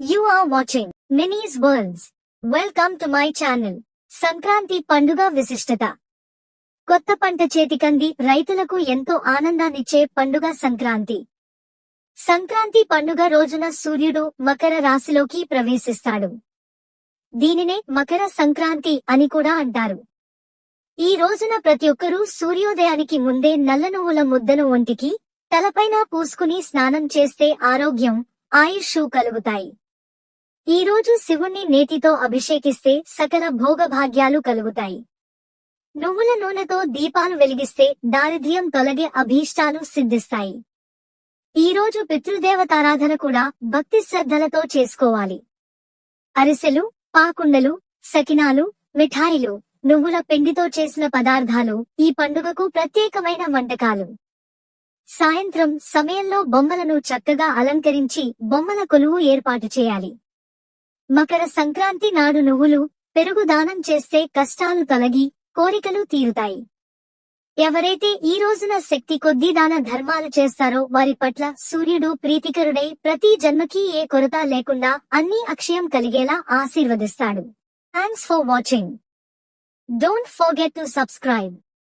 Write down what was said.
You are watching Mini's worlds welcome to my channel Sankranti పండుగ విశిష్టత. కొత్త పంట చేతికంది రైతులకు ఎంతో ఆనందాన్నిచ్చే పండుగ సంక్రాంతి. సంక్రాంతి పండుగ రోజున సూర్యుడు మకర రాశిలోకి ప్రవేశిస్తాడు. దీనినే మకర సంక్రాంతి అని కూడా అంటారు. ఈ రోజున ప్రతి ఒక్కరూ సూర్యోదయానికి ముందే నల్ల నువ్వుల ముద్దను ఒంటికి తలపైన పూసుకుని స్నానం చేస్తే ఆరోగ్యం ఆయుష్ కలుగుతాయి. ఈ రోజు శివుణ్ణి నేతితో అభిషేకిస్తే సకల భోగభాగ్యాలు కలుగుతాయి. నువ్వుల నూనెతో దీపాలు వెలిగిస్తే దారిద్ర్యం తొలగే అభీష్టాలు సిద్ధిస్తాయి. ఈ రోజు పితృదేవతారాధన కూడా భక్తి శ్రద్ధలతో చేసుకోవాలి. అరిసెలు పాకుండలు సకినాలు మిఠాయిలు నువ్వుల పిండితో చేసిన పదార్థాలు ఈ పండుగకు ప్రత్యేకమైన వంటకాలు. సాయంత్రం సమయంలో బొమ్మలను చక్కగా అలంకరించి బొమ్మల కొలువు ఏర్పాటు చేయాలి. మకర సంక్రాంతి నాడు నువ్వులు పెరుగు దానం చేస్తే కష్టాలు తొలగి కోరికలు తీరుతాయి. ఎవరైతే ఈ రోజున శక్తి కొద్దీ దాన ధర్మాలు చేస్తారో వారి పట్ల సూర్యుడు ప్రీతికరుడై ప్రతి జన్మకి ఏ కొరత లేకుండా అన్ని అక్షయం కలిగేలా ఆశీర్వదిస్తాడు. Thanks for watching don't forget to subscribe